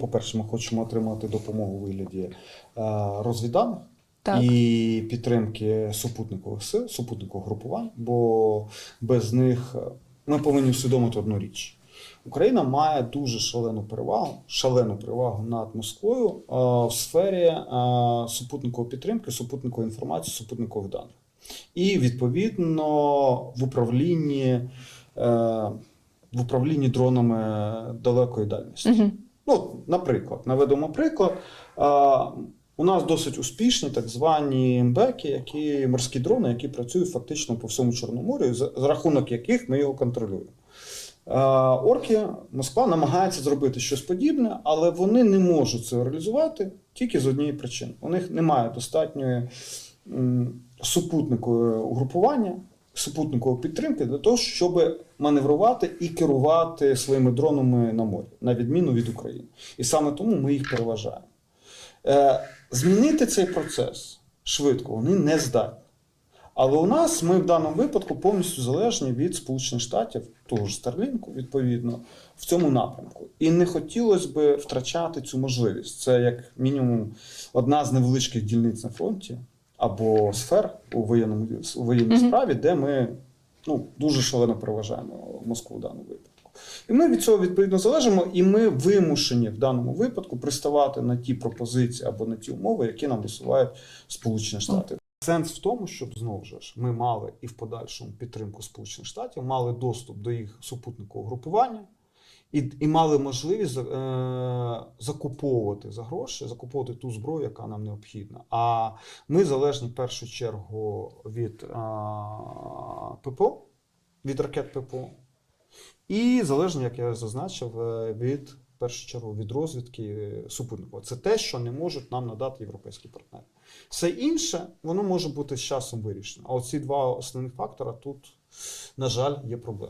По-перше, ми хочемо отримати допомогу у вигляді е, розвідданих Так. і підтримки супутникових сил, супутникових групувань, бо без них е, ми повинні усвідомити одну річ. Україна має дуже шалену перевагу, шалену перевагу над Москвою е, в сфері супутникової підтримки, супутникової інформації, супутникових даних. І відповідно в управлінні, в управлінні дронами далекої дальності. Угу. Ну, наприклад, наведемо приклад. У нас досить успішні так звані МБЕКи, які морські дрони, які працюють фактично по всьому Чорному морю, за, рахунок яких ми його контролюємо. Орки, Москва намагається зробити щось подібне, але вони не можуть це реалізувати тільки з однієї причини. У них немає достатньої супутникового угрупування, супутникової підтримки для того, щоб маневрувати і керувати своїми дронами на морі, на відміну від України. І саме тому ми їх переважаємо. Е, змінити цей процес швидко вони не здатні. Але у нас ми в даному випадку повністю залежні від Сполучених Штатів, того ж Старлінку, відповідно, в цьому напрямку. І не хотілося б втрачати цю можливість. Це як мінімум одна з невеличких дільниць на фронті або сфер у воєнному у воєнній Мгм. справі, де ми ну, дуже шалено переважаємо Москву в даному випадку. І ми від цього відповідно залежимо, і ми вимушені в даному випадку приставати на ті пропозиції або на ті умови, які нам висувають Сполучені Штати. Сенс в тому, щоб знову ж ми мали і в подальшому підтримку Сполучених Штатів, мали доступ до їх супутникового групування. І, і мали можливість е, закуповувати за гроші, закуповувати ту зброю, яка нам необхідна. А ми залежні в першу чергу від е, ППО, від ракет ППО, і залежні, як я зазначив, е, від першу чергу від розвідки супутникова. Це те, що не можуть нам надати європейські партнери. Все інше воно може бути з часом вирішено. А оці два основних фактора тут, на жаль, є проблема.